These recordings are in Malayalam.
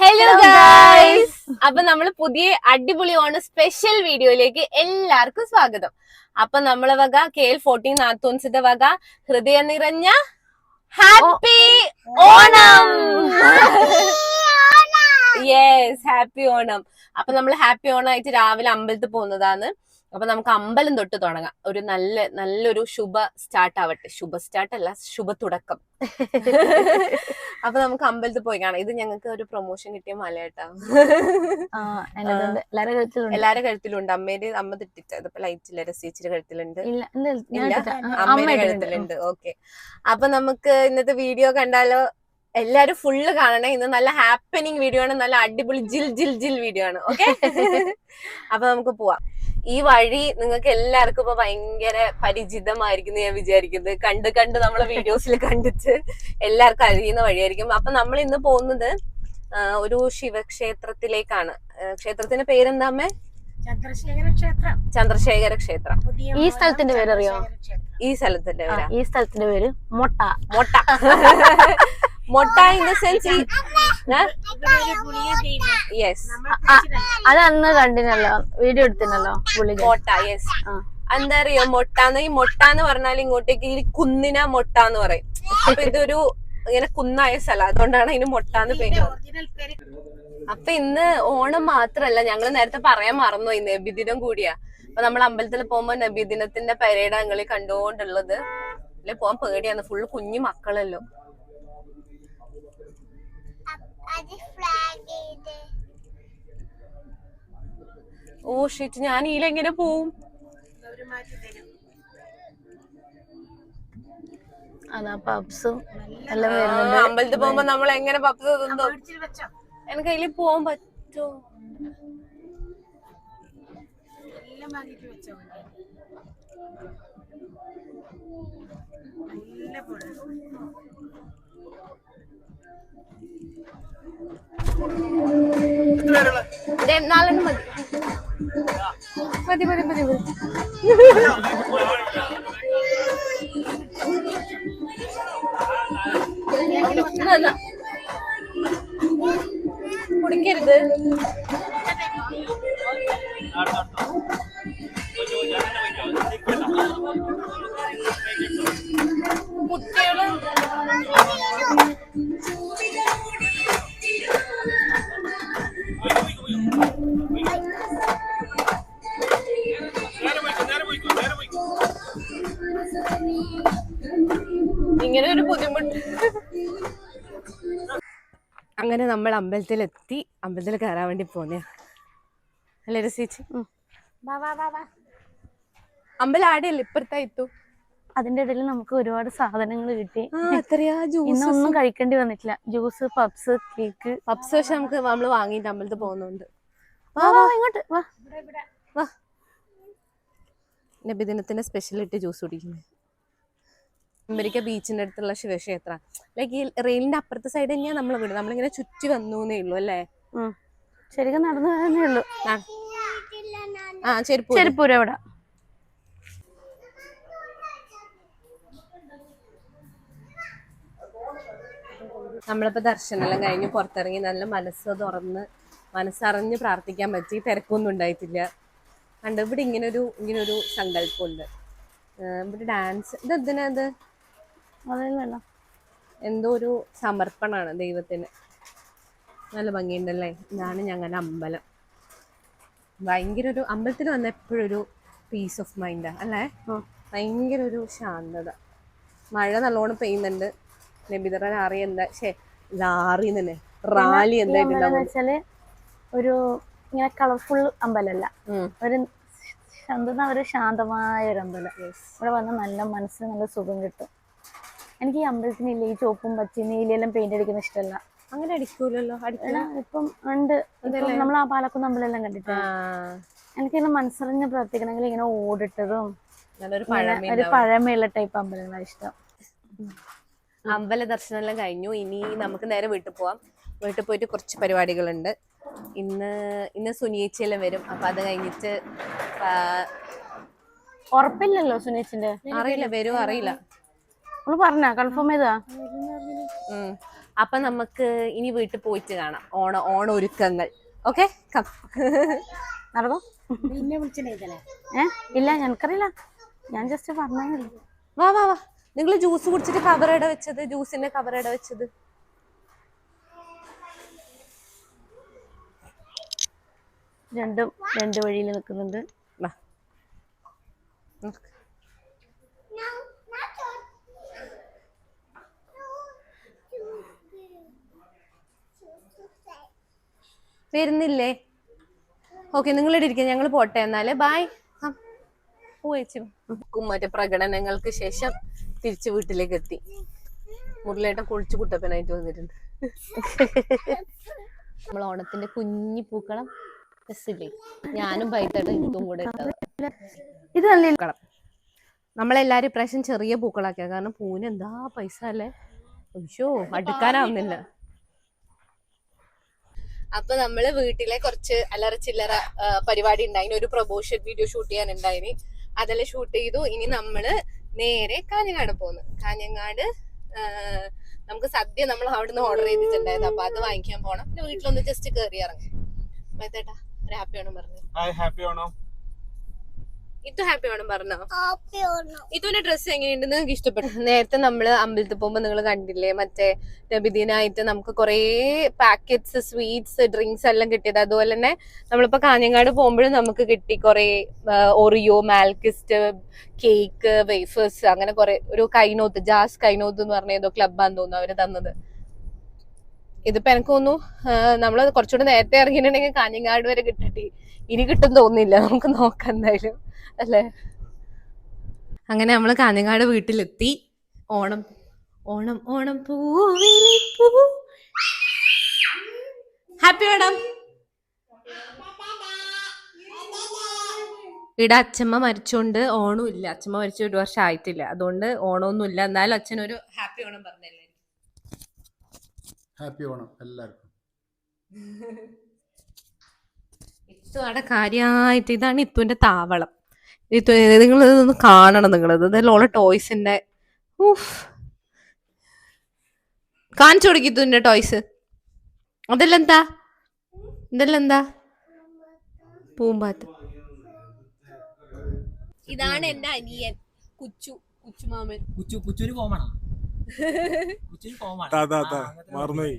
ഹലോ ഗൈസ് അപ്പൊ നമ്മൾ പുതിയ അടിപൊളി ഓണ സ്പെഷ്യൽ വീഡിയോയിലേക്ക് എല്ലാവർക്കും സ്വാഗതം. അപ്പൊ നമ്മളെ വക കെ എൽ ഫോർട്ടീൻ നാത്തോൺസിന്റെ വക ഹൃദയ നിറഞ്ഞ happy Onam. Yes happy Onam. അപ്പൊ നമ്മൾ ഹാപ്പി ഓണം ആയിട്ട് രാവിലെ അമ്പലത്തിൽ പോകുന്നതാണ്. അപ്പൊ നമുക്ക് അമ്പലം തൊട്ട് തുടങ്ങാം. ഒരു നല്ല നല്ലൊരു ശുഭ സ്റ്റാർട്ട് ആവട്ടെ. ശുഭ സ്റ്റാർട്ട് അല്ല ശുഭ തുടക്കം. അപ്പൊ നമുക്ക് അമ്പലത്തിൽ പോയി കാണാം. ഇത് ഞങ്ങൾക്ക് ഒരു പ്രൊമോഷൻ കിട്ടിയ മലയാട്ടോ എല്ലാരുടെ കഴുത്തിലുണ്ട്. അമ്മേര് അമ്മ തിട്ടിട്ട്. അതിപ്പോ ലൈറ്റില്ല രസിച്ചിട്ട് കഴുത്തിലുണ്ട്. ഇല്ല. എന്താ ഞാൻ ഇല്ല. ഇട്ടിട്ടാ. ആ, അമ്മ അമ്മേടെ കഴുത്തിലുണ്ട്. ഓക്കെ. അപ്പൊ നമുക്ക് ഇന്നത്തെ വീഡിയോ കണ്ടാലോ എല്ലാരും ഫുള്ള് കാണണേ. ഇന്ന് നല്ല ഹാപ്പനിങ് വീഡിയോ ആണ്. നല്ല അടിപൊളി ജിൽ ജിൽ ജിൽ വീഡിയോ ആണ്. ഓക്കെ? അപ്പൊ നമുക്ക് പോവാം. ഈ വഴി നിങ്ങൾക്ക് എല്ലാവർക്കും ഇപ്പൊ ഭയങ്കര പരിചിതമായിരിക്കും എന്ന് ഞാൻ വിചാരിക്കുന്നത് കണ്ട് കണ്ട് നമ്മളെ വീഡിയോസിൽ കണ്ടിട്ട് എല്ലാവർക്കും അറിയുന്ന വഴിയായിരിക്കും. അപ്പൊ നമ്മൾ ഇന്ന് പോകുന്നത് ഒരു ശിവക്ഷേത്രത്തിലേക്കാണ്. ക്ഷേത്രത്തിന്റെ പേരെന്താമ്മേ ചന്ദ്രശേഖര ക്ഷേത്രം. ചന്ദ്രശേഖര ക്ഷേത്രം. ഈ സ്ഥലത്തിന്റെ പേര് അറിയോ? ഈ സ്ഥലത്തിന്റെ പേര്? ഈ സ്ഥലത്തിന്റെ പേര് മൊട്ട. മൊട്ട. മൊട്ട ഇൻ ദ സെൻസ് യെസ് അത് അന്ന് കണ്ടിനല്ലോ. വീഡിയോ എടുത്തിനല്ലോ മൊട്ട യെസ്. എന്താ അറിയോ? മൊട്ടാന്ന് ഈ മൊട്ട എന്ന് പറഞ്ഞാൽ ഇങ്ങോട്ടേക്ക് ഈ കുന്നിന മൊട്ട എന്ന് പറയും. അപ്പൊ ഇതൊരു ഇങ്ങനെ കുന്നായ സ്ഥലം. അതുകൊണ്ടാണ് അതിന് മൊട്ടാന്ന് പേര് അപ്പൊ ഇന്ന് ഓണം മാത്രല്ല ഞങ്ങൾ നേരത്തെ പറയാൻ മറന്നു ഈ നബിദിനം കൂടിയാ. അപ്പൊ നമ്മൾ അമ്പലത്തിൽ പോകുമ്പോ നബിദിനത്തിന്റെ പരേഡ് ഞങ്ങൾ കണ്ടുകൊണ്ടുള്ളത്. അല്ലെ പോവാൻ പേടിയാണ്. ഫുള്ള് കുഞ്ഞു മക്കളല്ലോ. ഓ ഷിറ്റ് ഞാൻ ഈലെങ്ങനെ പോവും. അതാ പബ്സും എല്ലാം വരുന്നുണ്ട്. അമ്പലത്തിൽ പോകുമ്പോ നമ്മൾ എങ്ങനെ പബ്സ് തിന്തോ മേടിച്ചിട്ട് വെച്ചോ. എനിക്ക് അതിൽ പോവാൻ പറ്റോ? നല്ല നാലെണ്ണം മതി. മതി മതി മതി മതി. എന്നാ, എന്നാ. കുടിക്കരുത്. അങ്ങനെ നമ്മൾ അമ്പലത്തിലെത്തി അമ്പലത്തിൽ കയറാൻ വേണ്ടി പോന്നെ അല്ലേ രസിച്ച്? അമ്പലം ആടെയല്ലേ ഇപ്പുറത്തായിത്തു അതിന്റെ ഇടയിൽ നമുക്ക് ഒരുപാട് സാധനങ്ങൾ കിട്ടി. ഇന്നൊന്നും കഴിക്കേണ്ടി വന്നിട്ടില്ല. ജ്യൂസ് പപ്സ് കേക്ക് പപ്സ് പക്ഷെ നമുക്ക് നമ്മൾ വാങ്ങിയിട്ട് അമ്പലത്തിൽ പോകുന്നുണ്ട്. ഇങ്ങോട്ട് വാ. വാ. നബിദിനത്തിന്റെ സ്പെഷ്യൽ ഇട്ട് ജ്യൂസ് കുടിക്കുന്നത് അമ്പരിക്ക ബീച്ചിന്റെ അടുത്തുള്ള ശിവക്ഷേത്ര ലൈക്ക് ഈ റെയിലിന്റെ അപ്പുറത്തെ സൈഡ് തന്നെയാ നമ്മൾ വീട്. നമ്മളിങ്ങനെ ചുറ്റി വന്നു ഉള്ളൂ അല്ലേ. ശരിക്കും നടന്നു തന്നെ ഉള്ളു. ആ. ചെരുപ്പൂര് എവിടെ നമ്മളിപ്പോ ദർശനെല്ലാം കഴിഞ്ഞ് പുറത്തിറങ്ങി നല്ല മനസ്സ് തുറന്ന് മനസ്സറിഞ്ഞ് പ്രാർത്ഥിക്കാൻ പറ്റി. തിരക്കൊന്നും ഉണ്ടായിട്ടില്ല. കണ്ട് ഇവിടെ ഇങ്ങനൊരു ഇങ്ങനൊരു സങ്കല്പമുണ്ട്. ഇവിടെ ഡാൻസ് ഇത് എന്തിനാ ഇത്? എന്തോ ഒരു സമർപ്പണമാണ് ദൈവത്തിന്. നല്ല ഭംഗിയുണ്ടല്ലേ? ഇതാണ് ഞങ്ങളുടെ അമ്പലം. ഭയങ്കര ഒരു അമ്പലത്തിൽ വന്ന എപ്പോഴും ഒരു പീസ് ഓഫ് മൈൻഡാ അല്ലേ. ഭയങ്കര ഒരു ശാന്തത. മഴ നല്ലോണം പെയ്യുന്നുണ്ട്. നബിതറ ലാറി എന്താ ശേ ലാറി തന്നെ റാലി എന്താ ഒരു ഇങ്ങനെ കളർഫുൾ അമ്പലല്ല. ഒരു ശാന്തത ഒരു ശാന്തമായ ഒരു അമ്പലം ഇവിടെ വന്ന് നല്ല മനസ്സിന് നല്ല സുഖം കിട്ടും. എനിക്ക് ഈ അമ്പലത്തിനില്ല ഈ ചുവപ്പും പച്ചയും നീലയെല്ലാം പെയിന്റ് അടിക്കുന്ന ഇഷ്ടമല്ല. അങ്ങനെ അടിക്കൂലല്ലോ അടിക്കണം. ഇപ്പം ഉണ്ട്. നമ്മൾ ആ പാലക്കുന്ന് അമ്പലമെല്ലാം കണ്ടിട്ട് എനിക്കിങ്ങനെ മനസ്സറിഞ്ഞ് പ്രവർത്തിക്കണമെങ്കിൽ ഇങ്ങനെ ഓടിട്ടതും ഒരു പഴമയുള്ള ടൈപ്പ് അമ്പലങ്ങളാണ് ഇഷ്ടം. അമ്പല ദർശനമെല്ലാം കഴിഞ്ഞു. ഇനി നമുക്ക് നേരെ വീട്ടിൽ പോവാം. വീട്ടിൽ പോയിട്ട് കുറച്ച് പരിപാടികളുണ്ട്. ഇന്ന് ഇന്ന് സുനിയേച്ചിയെല്ലാം വരും. അപ്പൊ അത് കഴിഞ്ഞിട്ട് ഉറപ്പില്ലല്ലോ സുനിയേച്ചിന്റെ അറിയില്ല. വരും അറിയില്ല. അവൾ പറഞ്ഞ കൺഫേം ചെയ്താ. അപ്പൊ നമുക്ക് ഇനി വീട്ടിൽ പോയിട്ട് കാണാം. ഓണ ഓണ ഒരുക്കങ്ങൾ ഓക്കെ നടന്നോ? ഏ? ഇല്ല ഞങ്ങൾക്കറിയില്ല. ഞാൻ ജസ്റ്റ് പറഞ്ഞു വാ വാ വാ. നിങ്ങൾ ജ്യൂസ് കുടിച്ചിട്ട് കവർ ഇട വെച്ചത്? ജ്യൂസിന്റെ കവർ ഇട വെച്ചത്? രണ്ടും രണ്ട് വഴിയിൽ നിൽക്കുന്നുണ്ട്. വാ. വരുന്നില്ലേ? ഓക്കെ നിങ്ങൾ ഇരിക്കുക ഞങ്ങൾ പോട്ടെ എന്നാൽ. ബായ് പോയിച്ചു മറ്റേ പ്രകടനങ്ങൾക്ക് ശേഷം തിരിച്ചു വീട്ടിലേക്ക് എത്തി. മുരളിയേട്ടൻ കുളിച്ചു കുട്ടപ്പനായിട്ട് വന്നിട്ടുണ്ട്. നമ്മൾ ഓണത്തിന്റെ കുഞ്ഞി പൂക്കളം രസില്ലേ ഞാനും ബൈത്തേട്ടൻ ഇതും കൂടെ ഇത് നല്ല നമ്മളെല്ലാരും ഇപ്രാവശ്യം ചെറിയ പൂക്കളാക്കിയ കാരണം പൂവിന് എന്താ പൈസ അല്ലേ? അയ്യോ അടുക്കാനാവുന്നില്ല. അപ്പൊ നമ്മൾ വീട്ടിലെ കുറച്ച് അല്ലറ ചില്ലറ പരിപാടി ഉണ്ടായിന്. ഒരു പ്രൊമോഷൻ വീഡിയോ ഷൂട്ട് ചെയ്യാൻ ഉണ്ടായിന് അതെല്ലാം ഷൂട്ട് ചെയ്തു. ഇനി നമ്മൾ നേരെ കാഞ്ഞങ്ങാട് പോന്നു. കാഞ്ഞങ്ങാട് നമുക്ക് സദ്യ നമ്മൾ അവിടുന്ന് ഓർഡർ ചെയ്തിട്ടുണ്ടായിരുന്നു. അപ്പൊ അത് വാങ്ങിക്കാൻ പോണം. പിന്നെ വീട്ടിലൊന്ന് ജസ്റ്റ് കേറി ഇറങ്ങി. ഒരു ഹാപ്പി ഓണം പറഞ്ഞു. ഹാപ്പി ആണോ ഇത് ഹാപ്പി ഓണം പറഞ്ഞോ? ഇതുവിന്റെ ഡ്രസ്സ് എങ്ങനെയുണ്ട്? നിങ്ങൾക്ക് ഇഷ്ടപ്പെട്ടു? നേരത്തെ നമ്മൾ അമ്പലത്തിൽ പോകുമ്പോ നിങ്ങൾ കണ്ടില്ലേ? മറ്റേ നബിദിനായിട്ട് നമുക്ക് കുറേ പാക്കറ്റ്സ് സ്വീറ്റ്സ് ഡ്രിങ്ക്സ് എല്ലാം കിട്ടിയത്. അതുപോലെ തന്നെ നമ്മളിപ്പോ കാഞ്ഞങ്ങാട് പോകുമ്പോഴും നമുക്ക് കിട്ടി കുറേ ഒറിയോ മാൽക്കിസ്റ്റ് കേക്ക് വേഫേഴ്സ് അങ്ങനെ കുറെ. ഒരു കൈനോത്ത് ജാസ് കൈനോത്ത് എന്ന് പറഞ്ഞ ഏതോ ക്ലബ്ബാന്ന് തോന്നുന്നു അവർ തന്നത്. ഇതിപ്പോ എനിക്ക് തോന്നുന്നു ആ, നമ്മൾ കുറച്ചുകൂടെ നേരത്തെ ഇറങ്ങിയിട്ടുണ്ടെങ്കിൽ കാഞ്ഞങ്ങാട് വരെ കിട്ടിട്ടി ഇനി കിട്ടും തോന്നില്ല നമുക്ക് നോക്കാം എന്തായാലും. അല്ലേ? അങ്ങനെ നമ്മൾ കാഞ്ഞങ്ങാട് വീട്ടിലെത്തി. ഓണം ഓണം ഓണം പൂവിലെ പൂ. ഹാപ്പി ഓണം. ഇവിടെ അച്ഛമ്മ മരിച്ചോണ്ട് ഓണം ഇല്ല അച്ഛമ്മ മരിച്ചു ഒരു വർഷം ആയിട്ടില്ല അതുകൊണ്ട് ഓണമൊന്നുമില്ല. എന്നാലും അച്ഛനൊരു ഹാപ്പി ഓണം പറഞ്ഞല്ലേ? ഹാപ്പി ഓണം എല്ലാവർക്കും. ഇത്തുവാടെ കാര്യമായിട്ട് ഇതാണ് ഇത്തുവിന്റെ താവളം. ഇത്തു നിങ്ങൾ ഇതൊന്ന് കാണണം നിങ്ങൾ ഇതെല്ലാം ടോയ്സിന്റെ ഊഫ് കാണിച്ചു കൊടുക്കും ഇത്തുവിന്റെ ടോയ്സ്. അതെല്ലാം എന്താ ഇതെല്ലാം എന്താ പൂമ്പാത്ത ഇതാണ് എന്റെ അനിയൻ കുച്ചു കുച്ചുമാമൻ. കുച്ചു കുച്ചു ഒരു താ മറന്നുപോയി.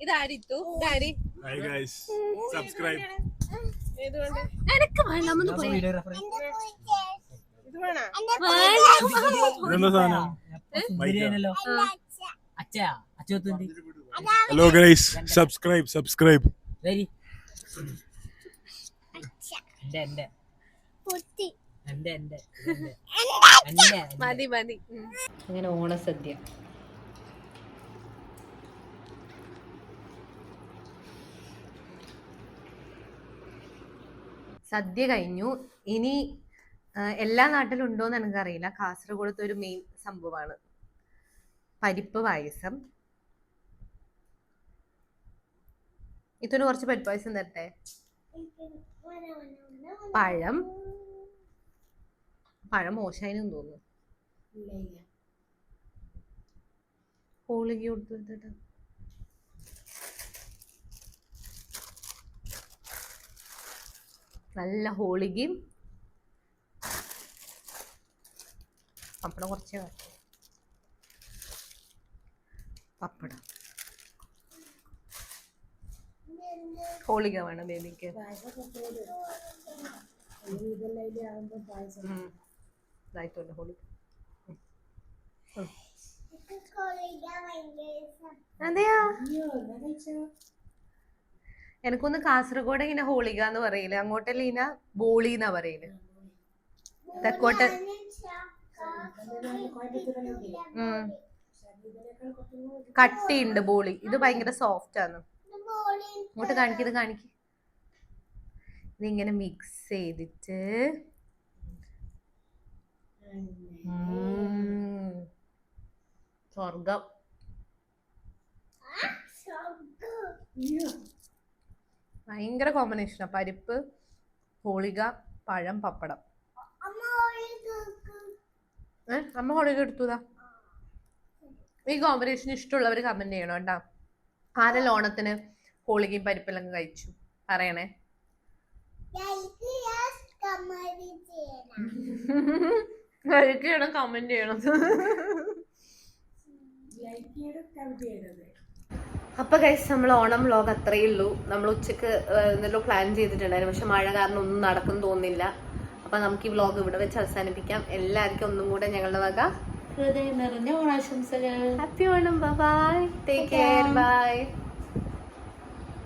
ഇതാരിത്തു ഇതാരി ഹായ് ഗൈസ് സബ്സ്ക്രൈബ് എനക്ക് വേണമെന്ന് ഹലോ ഗൈസ് സബ്സ്ക്രൈബ് സബ്സ്ക്രൈബ് വരി എന്റെ എന്റെ. എന്റെ എന്റെ എന്റെ. എന്റെ മതി മതി. അങ്ങനെ ഓണസദ്യ സദ്യ. കഴിഞ്ഞു. ഇനി എല്ലാ നാട്ടിലും ഉണ്ടോന്ന് എനിക്കറിയില്ല. കാസർഗോഡത്തെ ഒരു മെയിൻ സംഭവമാണ്. പരിപ്പ് പായസം. ഇതിന് കുറച്ച് പരിപ്പ് പായസം തരട്ടെ? പഴം. പഴം മോശമായിരുന്നു തോന്നുന്നു. ഹോളിക്ക് കൊടുത്തു വെച്ചിട്ട്. നല്ല ഹോളികയും പപ്പടം കുറച്ച് പപ്പടം. ഹോളിക വേണം ബേബിക്ക്. ഉം. ഇതായിട്ടുണ്ട് ഹോളിക ഉം. അതെയാ? എനിക്കൊന്ന് കാസർഗോഡ് ഇങ്ങനെ ഹോളിക എന്ന് പറയില്ല? അങ്ങോട്ടല്ലേ ഇന ബോളി എന്നാ പറയില്ല? തെക്കോട്ട്. കട്ടിയുണ്ട് ബോളി. ഇത് ഭയങ്കര സോഫ്റ്റ് ആണ് ഇങ്ങോട്ട് കാണിക്ക്. ഇതിങ്ങനെ മിക്സ് ചെയ്തിട്ട്. സ്വർഗം ഭയങ്കര കോമ്പിനേഷനാ പരിപ്പ് ഹോളിക പഴം പപ്പടം. അമ്മ ഹോളിക എടുത്തതാ? ഈ കോമ്പിനേഷൻ ഇഷ്ടമുള്ളവർ കമന്റ് ചെയ്യണം കേട്ടാ. ആരെല്ലാം ഓണത്തിന് ഹോളികയും പരിപ്പെല്ലാം കഴിച്ചു? പറയണേ. കഴിക്കണം കമന്റ് ചെയ്യണം? അപ്പൊ ഗൈസ് നമ്മൾ ഓണം വ്ലോഗ് അത്രയേ ഉള്ളൂ. നമ്മൾ ഉച്ചയ്ക്ക് എന്തെല്ലോ പ്ലാൻ ചെയ്തിട്ടുണ്ടായിരുന്നു. പക്ഷെ മഴ കാരണം ഒന്നും നടക്കും തോന്നില്ല അപ്പൊ നമുക്ക് ഈ വ്ലോഗ് ഇവിടെ വെച്ച് അവസാനിപ്പിക്കാം. എല്ലാവർക്കും ഒന്നും കൂടെ ഞങ്ങളുടെ വക ഹൃദയം നിറഞ്ഞ ഓണാശംസകൾ. Happy Onam. Bye take care bye